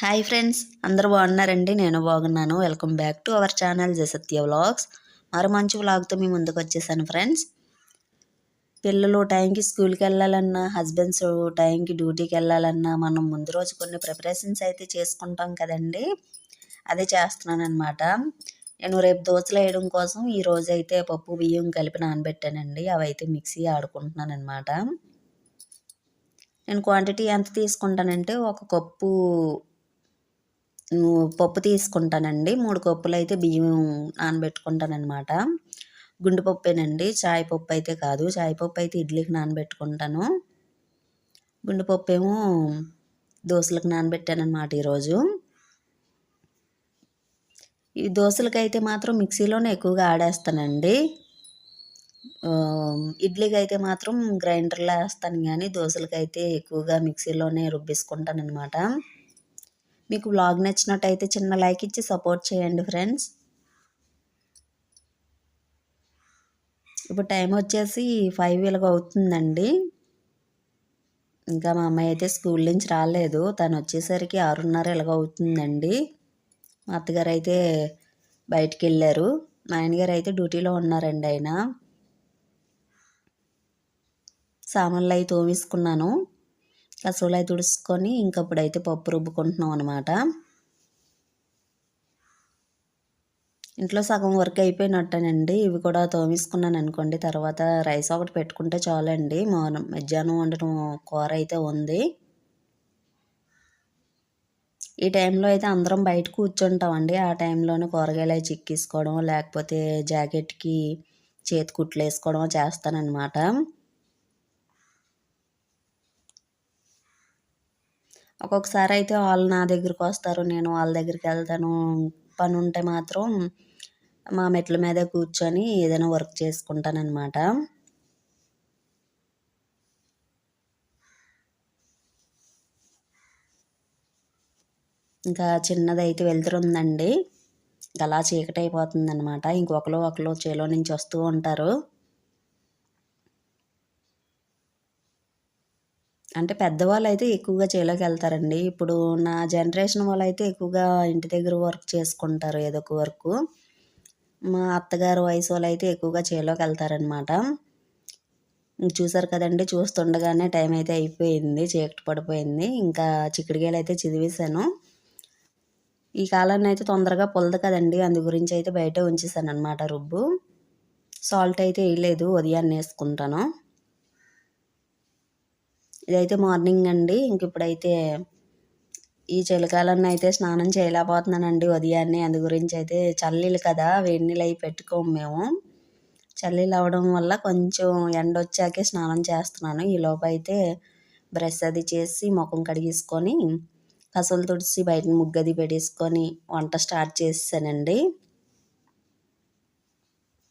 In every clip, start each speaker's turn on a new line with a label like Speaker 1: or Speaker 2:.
Speaker 1: Hi friends అందరూ బాగున్నారండి? నేను బాగున్నాను. Welcome back to our channel Jasatya vlogs. మరో మంచి వ్లాగ్తో మీ ముందుకు వచ్చేసాను ఫ్రెండ్స్. పిల్లలు టైంకి స్కూల్కి వెళ్ళాలన్నా హస్బెండ్స్ టైంకి డ్యూటీకి వెళ్ళాలన్నా మనం ముందు రోజు కొన్ని ప్రిపరేషన్స్ అయితే చేసుకుంటాం కదండి. అదే చేస్తున్నాను అనమాట నేను రేపు దోశలు వేయడం కోసం ఈ రోజు అయితే పప్పు బియ్యం కలిపి నానబెట్టానండి. అవి అయితే మిక్సీ ఆడుకుంటున్నాను అనమాట నేను క్వాంటిటీ ఎంత తీసుకుంటానంటే ఒక కప్పు పప్పు తీసుకుంటానండి. మూడు కప్పులు అయితే బియ్యం నానబెట్టుకుంటానమాట గుండు పప్పేనండి. చాయ్ పప్పు అయితే కాదు. చాయ్ పప్పు అయితే ఇడ్లీకి నానబెట్టుకుంటాను. గుండు పప్పు ఏమో దోశలకు నానబెట్టానమాట ఈరోజు. ఈ దోశలకైతే మాత్రం మిక్సీలోనే ఎక్కువగా ఆడేస్తానండి. ఇడ్లీకి అయితే మాత్రం గ్రైండర్లో వేస్తాను కానీ దోశలకైతే ఎక్కువగా మిక్సీలోనే రుబ్బేసుకుంటానమాట అనమాట మీకు వ్లాగ్ నచ్చినట్టయితే చిన్న లైక్ ఇచ్చి సపోర్ట్ చేయండి ఫ్రెండ్స్ ఇప్పుడు టైం వచ్చేసి ఫైవ్ ఇలాగ అవుతుందండి. ఇంకా మా అమ్మాయి అయితే స్కూల్ నుంచి రాలేదు. తను వచ్చేసరికి ఆరున్నర ఇలాగ అవుతుందండి. మా అత్తగారు అయితే బయటికి వెళ్ళారు. మా ఆయనగారు అయితే డ్యూటీలో ఉన్నారండి ఆయన. సామాన్లు అయితే తోమేసుకున్నాను. కసువులు అయితే తుడుచుకొని ఇంకప్పుడైతే పప్పు రుబ్బుకుంటున్నాం అనమాట ఇంట్లో సగం వర్క్ అయిపోయినట్టేనండి. ఇవి కూడా తోమేసుకున్నాను అనుకోండి. తర్వాత రైస్ ఒకటి పెట్టుకుంటే చాలండి. మార్నింగ్ మధ్యాహ్నం వండటం కూర అయితే ఉంది. ఈ టైంలో అయితే అందరం బయట కూర్చుంటామండి. ఆ టైంలోనే కూరగాయలు అవి చిక్కేసుకోవడం లేకపోతే జాకెట్కి చేతి కుట్లు వేసుకోవడం చేస్తానన్నమాట. ఒక్కొక్కసారి అయితే వాళ్ళు నా దగ్గరికి వస్తారు నేను వాళ్ళ దగ్గరికి వెళ్తాను. పని ఉంటే మాత్రం మా మెట్ల మీద కూర్చొని ఏదైనా వర్క్ చేసుకుంటానన్నమాట. ఇంకా చిన్నది అయితే వెళ్తుందండి అలా చీకటి అయిపోతుంది అనమాట ఇంకొకరు ఒకరు చేలో నుంచి వస్తూ ఉంటారు. అంటే పెద్దవాళ్ళు అయితే ఎక్కువగా చేలోకి వెళ్తారండి. ఇప్పుడు నా జనరేషన్ వాళ్ళు అయితే ఎక్కువగా ఇంటి దగ్గర వర్క్ చేసుకుంటారు ఏదో ఒక వర్క్. మా అత్తగారు వయసు వాళ్ళు అయితే ఎక్కువగా చేలోకి వెళ్తారనమాట చూసారు కదండి చూస్తుండగానే టైం అయితే అయిపోయింది చీకటి పడిపోయింది. ఇంకా చిక్కుడుగాయలు అయితే చదివేశాను. ఈ కాలాన్ని అయితే తొందరగా పొలదు కదండి. అందు గురించి అయితే బయట ఉంచేసాను అనమాట రుబ్బు. సాల్ట్ అయితే వేయలేదు ఉదయాన్నే వేసుకుంటాను. ఇదైతే మార్నింగ్ అండి. ఇంక ఇప్పుడైతే ఈ చలికాలంలో అయితే స్నానం చేయలేకపోతున్నానండి ఉదయాన్నే. అందు గురించి అయితే చల్లీలు కదా వేడి నీళ్ళు అవి పెట్టుకోము మేము. చల్లీలు అవ్వడం వల్ల కొంచెం ఎండ వచ్చాకే స్నానం చేస్తున్నాను. ఈ లోపు అయితే బ్రష్ అది చేసి ముఖం కడిగేసుకొని కసలు తుడిచి బయట ముగ్గది పెట్టేసుకొని వంట స్టార్ట్ చేసానండి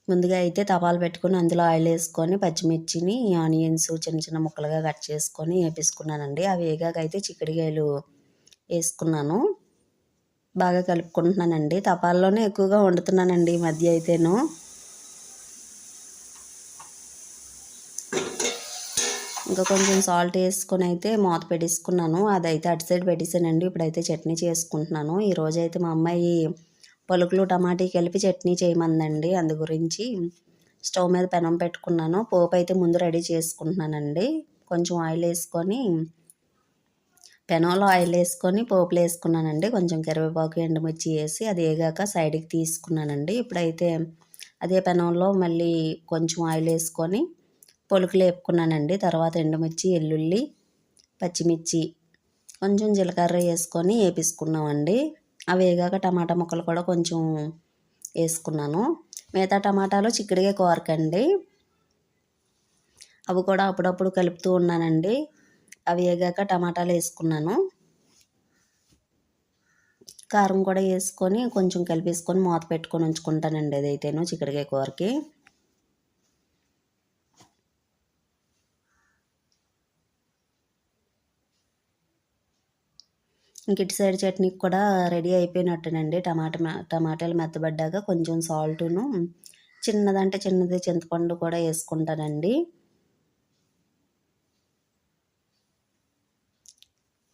Speaker 1: ముందుగా అయితే తపాలు పెట్టుకొని అందులో ఆయిల్ వేసుకొని పచ్చిమిర్చిని ఆనియన్స్ చిన్న చిన్న ముక్కలుగా కట్ చేసుకొని వేపించుకున్నానండి. అవి వేగాక అయితే చిక్కడికాయలు వేసుకున్నాను. బాగా కలుపుకుంటున్నానండి. తపాల్లోనే ఎక్కువగా వండుతున్నానండి ఈ మధ్య అయితేను. ఇంకా కొంచెం సాల్ట్ వేసుకొని అయితే మూత పెట్టేసుకున్నాను. అదైతే అటు సైడ్ పెట్టేసానండి. ఇప్పుడైతే చట్నీ చేసుకుంటున్నాను. ఈరోజు అయితే మా అమ్మాయి పలుకులు టమాటీ కలిపి చట్నీ చేయమందండి. అందు గురించి స్టవ్ మీద పెనం పెట్టుకున్నాను. పోపు అయితే ముందు రెడీ చేసుకుంటున్నానండి. కొంచెం ఆయిల్ వేసుకొని పెనంలో ఆయిల్ వేసుకొని పోపులు వేసుకున్నానండి. కొంచెం కరివేపాకు ఎండుమిర్చి వేసి అది వేగాక సైడ్కి తీసుకున్నానండి. ఇప్పుడైతే అదే పెనంలో మళ్ళీ కొంచెం ఆయిల్ వేసుకొని పొలుకులు వేపుకున్నానండి. తర్వాత ఎండుమిర్చి ఎల్లుల్లి పచ్చిమిర్చి కొంచెం జీలకర్ర వేసుకొని వేపించుకున్నామండి అవి వేగాక టమాటా ముక్కలు కూడా కొంచెం వేసుకున్నాను. మిగతా టమాటాలు చిక్కడిగా కోరకండి. అవి కూడా అప్పుడప్పుడు కలుపుతూ ఉన్నానండి. అవి వేగాక టమాటాలు వేసుకున్నాను. కారం కూడా వేసుకొని కొంచెం కలిపేసుకొని మూత పెట్టుకొని ఉంచుకుంటానండి. అదైతేను చిక్కడికాయ కూరకి. ఇంక ఇటు సైడ్ చట్నీకి కూడా రెడీ అయిపోయినట్టునండి. టమాటా టమాటాలు మెత్తబడ్డాక కొంచెం సాల్టును చిన్నదంటే చిన్నది చింతపండు కూడా వేసుకుంటానండి.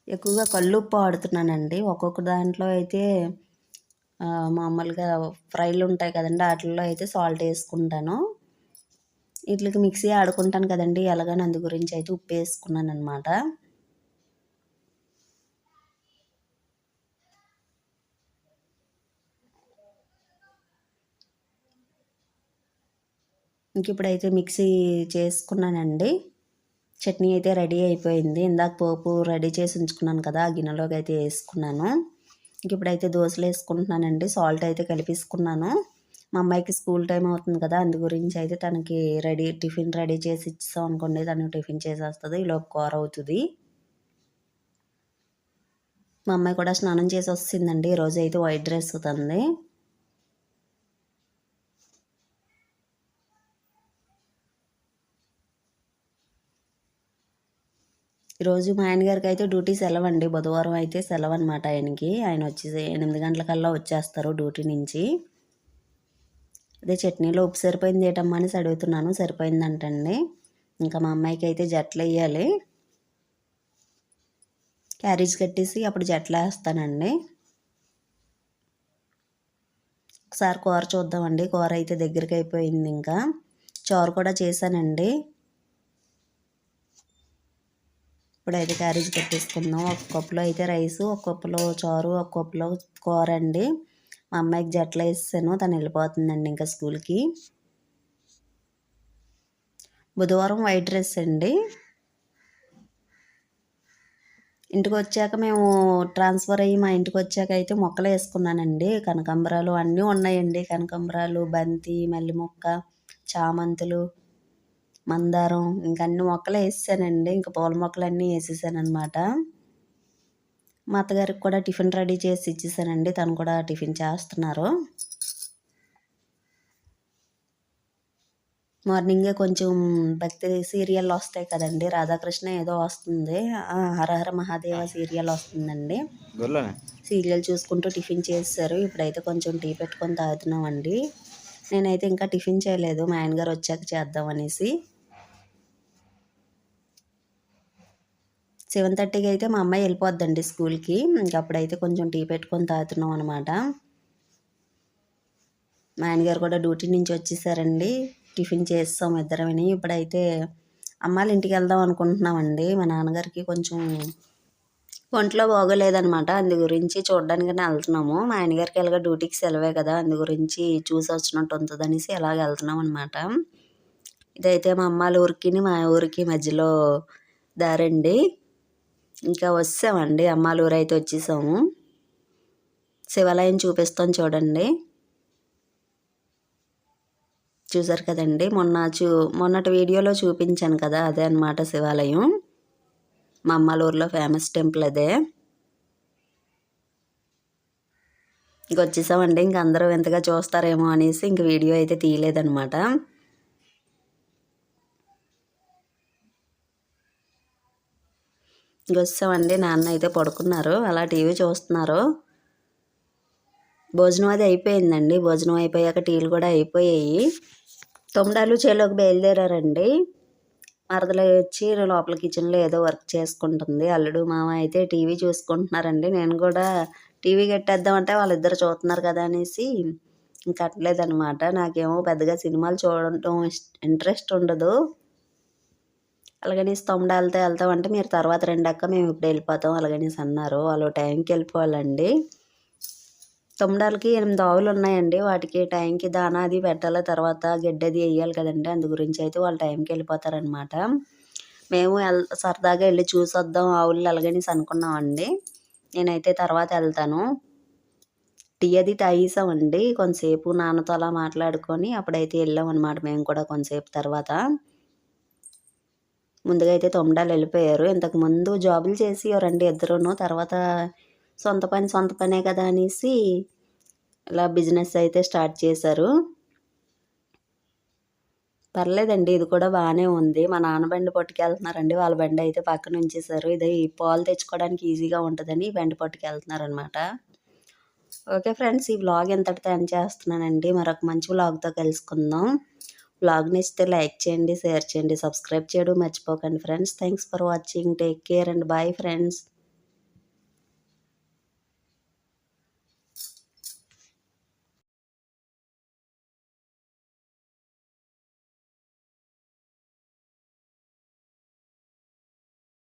Speaker 1: ఎక్కువగా కళ్ళుప్పు ఆడుతున్నానండి. ఒక్కొక్క దాంట్లో అయితే మామూలుగా ఫ్రైలు ఉంటాయి కదండి వాటిల్లో అయితే సాల్ట్ వేసుకుంటాను. వీటికి మిక్సీ ఆడుకుంటాను కదండి ఎలాగని అందు గురించి అయితే ఉప్పు వేసుకున్నాను అనమాట ఇంక ఇప్పుడైతే మిక్సీ చేసుకున్నానండి. చట్నీ అయితే రెడీ అయిపోయింది. ఇందాక పోపు రెడీ చేసి ఉంచుకున్నాను కదా ఆ గిన్నెలోకి అయితే వేసుకున్నాను. ఇంక ఇప్పుడైతే దోశలు వేసుకుంటున్నానండి. సాల్ట్ అయితే కలిపేసుకున్నాను. మా అమ్మాయికి స్కూల్ టైం అవుతుంది కదా అందు గురించి అయితే తనకి రెడీ టిఫిన్ రెడీ చేసి ఇచ్చాం అనుకోండి తను టిఫిన్ చేసేస్తుంది ఈలోపు కూర అవుతుంది. మా అమ్మాయి కూడా స్నానం చేసి వస్తుందండి. ఈరోజు అయితే వైట్ డ్రెస్ అవుతుంది ఈరోజు మా ఆయనగారికి అయితే డ్యూటీ సెలవు అండి బుధవారం అయితే సెలవు అనమాట ఆయనకి. ఆయన వచ్చి ఎనిమిది గంటలకల్లా వచ్చేస్తారు డ్యూటీ నుంచి. అదే చట్నీలో ఉప్పు సరిపోయింది ఏటమ్మా అని అడుగుతున్నాను. సరిపోయిందంటండి. ఇంకా మా అమ్మాయికి అయితే జట్లు వేయాలి. క్యారేజ్ కట్టేసి అప్పుడు జట్లు వేస్తానండి. ఒకసారి కూర చూద్దామండి. కూర అయితే దగ్గరికి అయిపోయింది ఇంకా. చారు కూడా చేశానండి. ఇప్పుడైతే క్యారేజ్ పెట్టేసుకుందాం ఒక కప్పులో అయితే రైసు ఒక కప్పులో చారు ఒక కప్పులో కూర అండి. మా అమ్మాయికి జట్లు వేసాను. తను వెళ్ళిపోతుందండి ఇంకా స్కూల్కి. బుధవారం వైట్ డ్రెస్ అండి. ఇంటికి వచ్చాక మేము ట్రాన్స్ఫర్ అయ్యి మా ఇంటికి వచ్చాక అయితే మొక్కలు వేసుకున్నానండి. కనకాంబరాలు అన్నీ ఉన్నాయండి. కనకాంబరాలు బంతి మల్లి మొక్క చామంతులు మందారం ఇంక అన్ని మొక్కలు వేసానండి ఇంకా పూల మొక్కలు అన్నీ వేసేసాను అనమాట మా అత్తగారికి కూడా టిఫిన్ రెడీ చేసి ఇచ్చేసానండి. తను కూడా టిఫిన్ చేస్తున్నారు. మార్నింగే కొంచెం భక్తి సీరియల్ వస్తాయి కదండి. రాధాకృష్ణ ఏదో వస్తుంది. హరహర మహాదేవ సీరియల్ వస్తుందండి. సీరియల్ చూసుకుంటూ టిఫిన్ చేస్తారు ఇప్పుడైతే కొంచెం టీ పెట్టుకొని తాగుతున్నామండి. నేనైతే ఇంకా టిఫిన్ చేయలేదు. మా ఆయనగారు వచ్చాక చేద్దాం అనేసి. సెవెన్ థర్టీకి అయితే మా అమ్మాయి వెళ్ళిపోద్దండి స్కూల్కి. అప్పుడైతే కొంచెం టీ పెట్టుకొని తాగుతున్నాం అనమాట మా ఆయనగారు కూడా డ్యూటీ నుంచి వచ్చేసారండి. టిఫిన్ చేస్తాం ఇద్దరమని. ఇప్పుడైతే అమ్మాళ్ళ ఇంటికి వెళ్దాం అనుకుంటున్నామండి. మా నాన్నగారికి కొంచెం ఒంట్లో బాగోలేదనమాట అందు గురించి చూడడానికనే వెళ్తున్నాము. మా ఆయనగారికి ఎలాగ డ్యూటీకి సెలవే కదా. అందు గురించి చూసి వచ్చినట్టు ఉంటుంది అనేసి ఎలాగ వెళ్తున్నాం అనమాట ఇదైతే మా అమ్మాళ్ళ ఊరికి మా ఊరికి మధ్యలో దారండి. ఇంకా వస్తామండి అమ్మాలూరు అయితే వచ్చేసాము. శివాలయం చూపిస్తాం చూడండి. చూసారు కదండి. మొన్న చూ మొన్నటి వీడియోలో చూపించాను కదా అదే అనమాట శివాలయం. మా అమ్మాలూరులో ఫేమస్ టెంపుల్ అదే. ఇంక వచ్చేసామండి. ఇంక అందరూ ఎంతగా చూస్తారేమో అనేసి ఇంక వీడియో అయితే తీయలేదనమాట వచ్చామండి నాన్న అయితే పడుకున్నారు. అలా టీవీ చూస్తున్నారు. భోజనం అది అయిపోయిందండి. భోజనం అయిపోయాక టీలు కూడా అయిపోయాయి. తొమ్మిడాలు చేలోకి బయలుదేరారండి. మరదలు వచ్చి లోపల కిచెన్లో ఏదో వర్క్ చేసుకుంటుంది. అల్లుడు మామ అయితే టీవీ చూసుకుంటున్నారండి. నేను కూడా టీవీ కట్టేద్దామంటే వాళ్ళిద్దరు చూస్తున్నారు కదా అనేసి కట్టలేదనమాట నాకేమో పెద్దగా సినిమాలు చూడటం ఇంట్రెస్ట్ ఉండదు. అలాగనేసి తమ్ముడు వెళ్తే వెళ్తామంటే మీరు తర్వాత రెండక్క మేము ఇప్పుడు వెళ్ళిపోతాం అలాగనేసి అన్నారు. వాళ్ళు టైంకి వెళ్ళిపోవాలండి. తొమ్మిడాలకి ఎనిమిది ఆవులు ఉన్నాయండి. వాటికి టైంకి దానా అది పెట్టాలి తర్వాత గడ్డది వేయాలి కదండి. అందు గురించి అయితే వాళ్ళు టైంకి వెళ్ళిపోతారనమాట మేము వెల్ సరదాగా వెళ్ళి చూసొద్దాం ఆవులు అలాగనేసి అనుకున్నామండి. నేనైతే తర్వాత వెళ్తాను. టీ అది తాగేసామండి. కొంతసేపు నాన్నతో అలా మాట్లాడుకొని అప్పుడైతే వెళ్ళాం అనమాట మేము కూడా కొంతసేపు తర్వాత. ముందుగా అయితే తొమ్మిడాలు వెళ్ళిపోయారు. ఇంతకు ముందు జాబులు చేసి రండి ఇద్దరును తర్వాత సొంత పని సొంత పనే కదా అనేసి ఇలా బిజినెస్ అయితే స్టార్ట్ చేశారు. పర్లేదండి ఇది కూడా బాగానే ఉంది. మా నాన్న బండి పట్టుకెళ్తున్నారండి వాళ్ళ బండి అయితే పక్కన ఉంచేశారు. ఇది పాలు తెచ్చుకోవడానికి ఈజీగా ఉంటుందని బండి పట్టుకెళ్తున్నారనమాట ఓకే ఫ్రెండ్స్ ఈ వ్లాగ్ ఎంతటితో ఎండ్ చేస్తున్నానండి. మరొక మంచి వ్లాగ్తో కలుసుకుందాం. బ్లాగ్ నచ్చితే లైక్ చేయండి షేర్ చేయండి సబ్స్క్రైబ్ చేయడం మర్చిపోకండి friends thanks for watching take care and bye friends